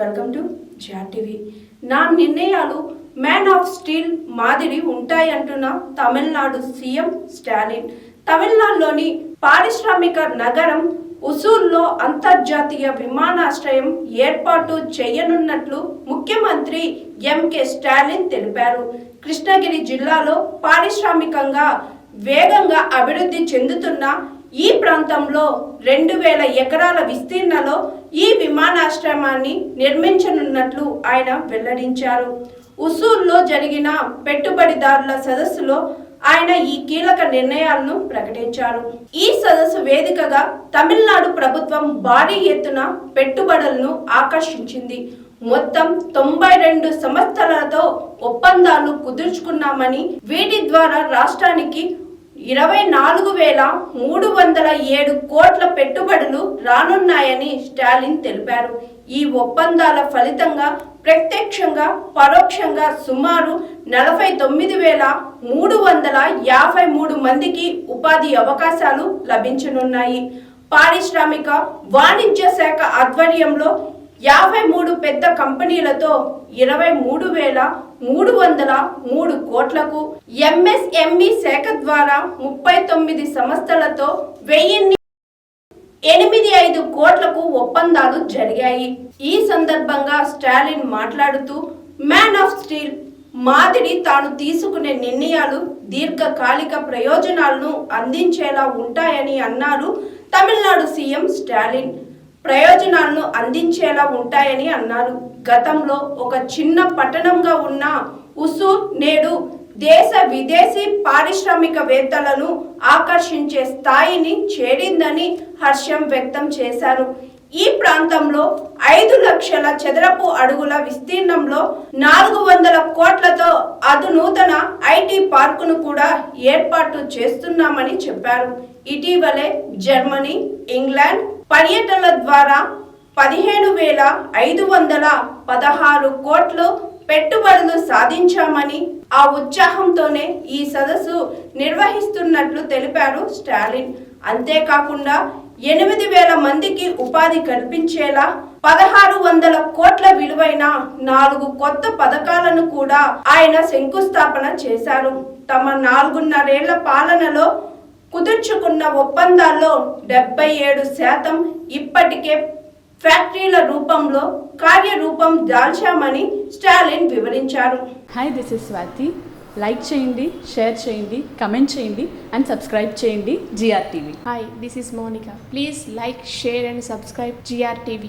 Welcome to TV. నా నిర్ణయాలు man of steel మాదిరి ఉంటాయంటున్న తమిళనాడు సీఎం స్టాలిన్. తమిళనాడులోని పారిశ్రామిక నగరం ఉసూల్లో అంతర్జాతీయ విమానాశ్రయం ఏర్పాటు చేయనున్నట్లు ముఖ్యమంత్రి ఎంకే స్టాలిన్ తెలిపారు. కృష్ణగిరి జిల్లాలో పారిశ్రామికంగా వేగంగా అభివృద్ధి చెందుతున్న ఈ ప్రాంతంలో రెండు వేల ఎకరాల విస్తీర్ణలో ఈ విమానాశ్రమాన్ని నిర్మించనున్నట్లు ఆయన వెల్లడించారు. ఉసూల్లో జరిగిన పెట్టుబడిదారుల సదస్సులో ఆయన ఈ కీలక నిర్ణయాలను ప్రకటించారు. ఈ సదస్సు వేదికగా తమిళనాడు ప్రభుత్వం భారీ ఎత్తున పెట్టుబడులను ఆకర్షించింది. మొత్తం తొంభై రెండు సంస్థలతో ఒప్పందాలు కుదుర్చుకున్నామని వీటి ద్వారా రాష్ట్రానికి ఇరవై నాలుగు వేల మూడు వందల ఏడు కోట్ల పెట్టుబడులు రానున్నాయని స్టాలిన్ తెలిపారు. ఈ ఒప్పందాల ఫలితంగా ప్రత్యక్షంగా పరోక్షంగా సుమారు నలభై తొమ్మిది వేల మూడు వందల యాభై మూడు మందికి ఉపాధి అవకాశాలు లభించనున్నాయి. పారిశ్రామిక వాణిజ్య శాఖ ఆధ్వర్యంలో యాభై మూడు పెద్ద కంపెనీలతో ఇరవై మూడు వేల మూడు వందల మూడు కోట్లకు ఎంఎస్ఎంఈ శాఖ ద్వారా ముప్పై తొమ్మిది సంస్థలతో వెయ్యిన్ని ఎనిమిది ఐదు కోట్లకు ఒప్పందాలు జరిగాయి. ఈ సందర్భంగా స్టాలిన్ మాట్లాడుతూ మ్యాన్ ఆఫ్ స్టీల్ మాదిరి తాను తీసుకునే నిర్ణయాలు దీర్ఘకాలిక ప్రయోజనాలను అందించేలా ఉంటాయని అన్నారు తమిళనాడు సీఎం స్టాలిన్. ప్రయోజనాలను అందించేలా ఉంటాయని అన్నారు గతంలో ఒక చిన్న పట్టణంగా ఉన్న ఉసూర్ నేడు దేశ విదేశీ పారిశ్రామికవేత్తలను ఆకర్షించే స్థాయిని చేరిందని హర్షం వ్యక్తం చేశారు. ఈ ప్రాంతంలో ఐదు లక్షల చదరపు అడుగుల విస్తీర్ణంలో నాలుగు వందల కోట్లతో అధునూతన ఐటీ పార్కును కూడా ఏర్పాటు చేస్తున్నామని చెప్పారు. ఇటీవలే జర్మనీ ఇంగ్లాండ్ పర్యటనల ద్వారా పదిహేను వేల ఐదు వందల పదహారు కోట్లు పెట్టుబడులు సాధించామని ఆ ఉత్సాహంతోనే ఈ సదస్సు నిర్వహిస్తున్నట్లు తెలిపారు స్టాలిన్. అంతేకాకుండా ఎనిమిది వేల మందికి ఉపాధి కల్పించేలా పదహారు వందల కోట్ల విలువైన నాలుగు కొత్త పథకాలను కూడా ఆయన శంకుస్థాపన చేశారు. తమ నాలుగున్నరేళ్ళ పాలనలో కుదుర్చుకున్న ఒప్పందాల్లో డెబ్బై ఏడు శాతం ఇప్పటికే ఫ్యాక్టరీల రూపంలో కార్యరూపం దాల్చామని స్టాలిన్ వివరించారు hi this is Swathi like చేయండి షేర్ చేయండి కమెంట్ చేయండి అండ్ సబ్స్క్రైబ్ చేయండి GR TV Hi, this is Monica. Please like, share, and subscribe GRTV.